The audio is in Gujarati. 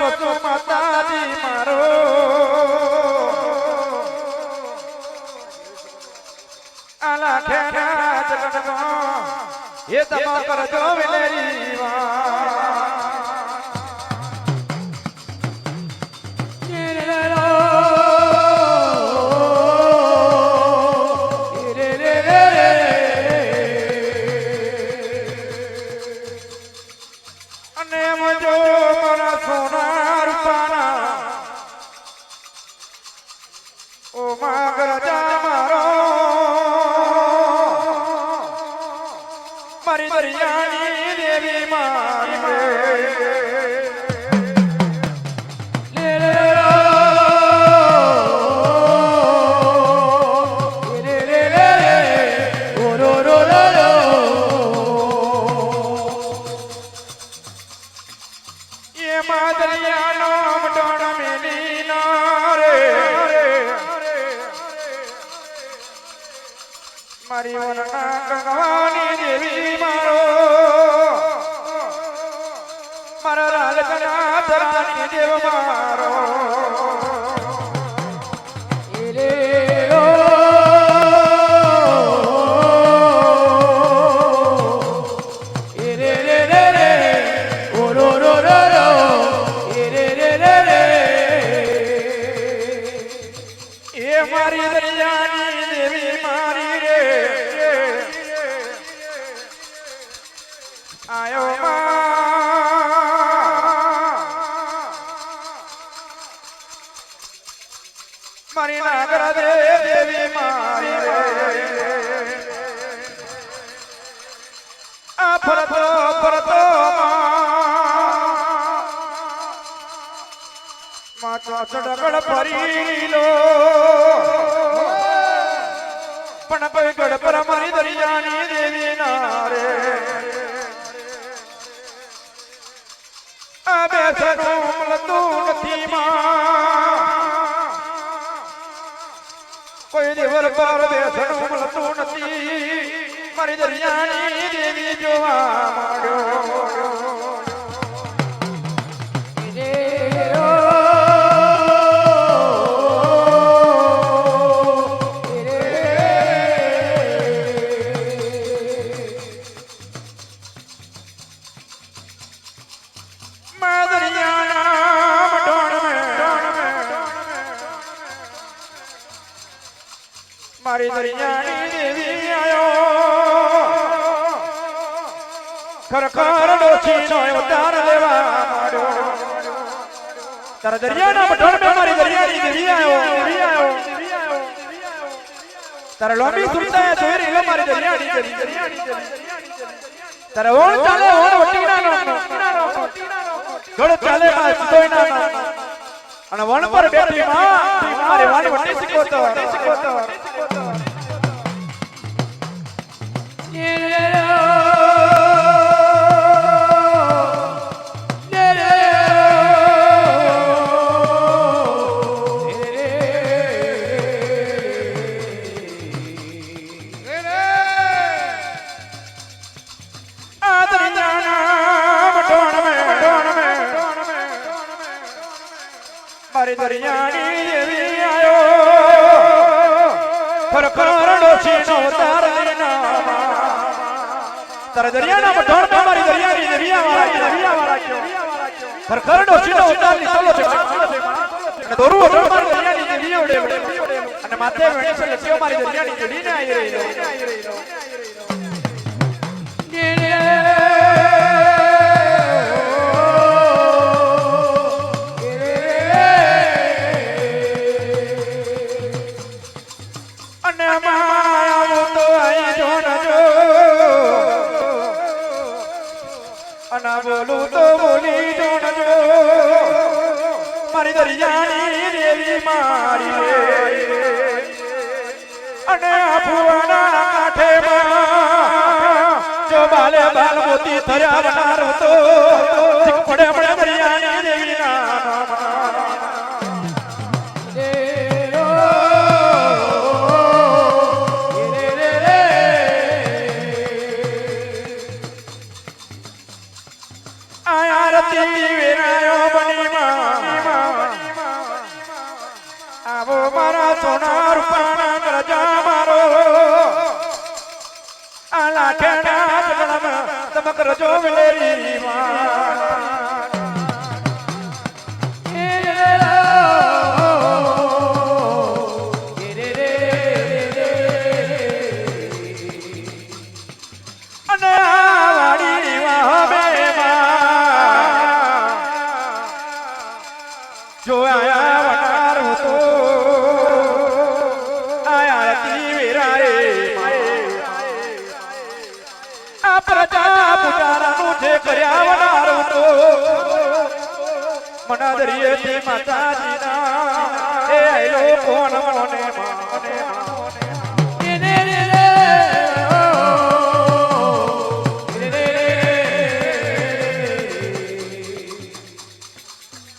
પશુ માતાજી મારો. આલા ખેરા જગતમાં. એ તમા કરજો વિલેરી ઓ માગર જા મારો દરિયાની દેવી મારી. એ મારી. વરના ગંગવાની દેવી મારો મારા દેવ મારો. માં મારી નાગર દે દેવી મારી આ ફરતો ફરતો માં ચોસડગડ ફરી લો પણ ગડપર મારી દરિયાની દેવી મળતું નથી. મારી દરિયાની દેવી જોવા માંડ્યો. મારી દરિયાની દેવી આયો. ખરખર ડોછી નો અવતાર લેવા માંડ્યો. તારા દરિયાના મઢોણ મે મારી દરિયાની દેવી આયો દેવી આયો. તારા લોમી હે જોઈ રહ્યો મારી દરિયાની દેવી તારા ઓણ ચાલે ઓણ વટીના નો ગળ ચાલે આ સિતોયના નો અને વણ પર બેઠી માં, મારી વાન વટી શીખવતો શીખવતો. મારી દરિયાની દેવી ખરખર છે નો તાર તારા દરિયાના મઢોણમાં મારી દરિયાની દરિયા વાળા દરિયા વાળા ખરખર ડોછી નો ઉતાર લીધો છે. અને દોરવો મારી દરિયાની ઓડે અને માથે વેણી છે લસ્યો મારી દરિયાની દેવી ને આવી રહી બોલું તો મોતી થયા પડે પડે કરજો વેલેરી માં. કર્યા વટાર હતો મના દરિયેથી માતાજીના. એ આયલો કોણ મને મોને.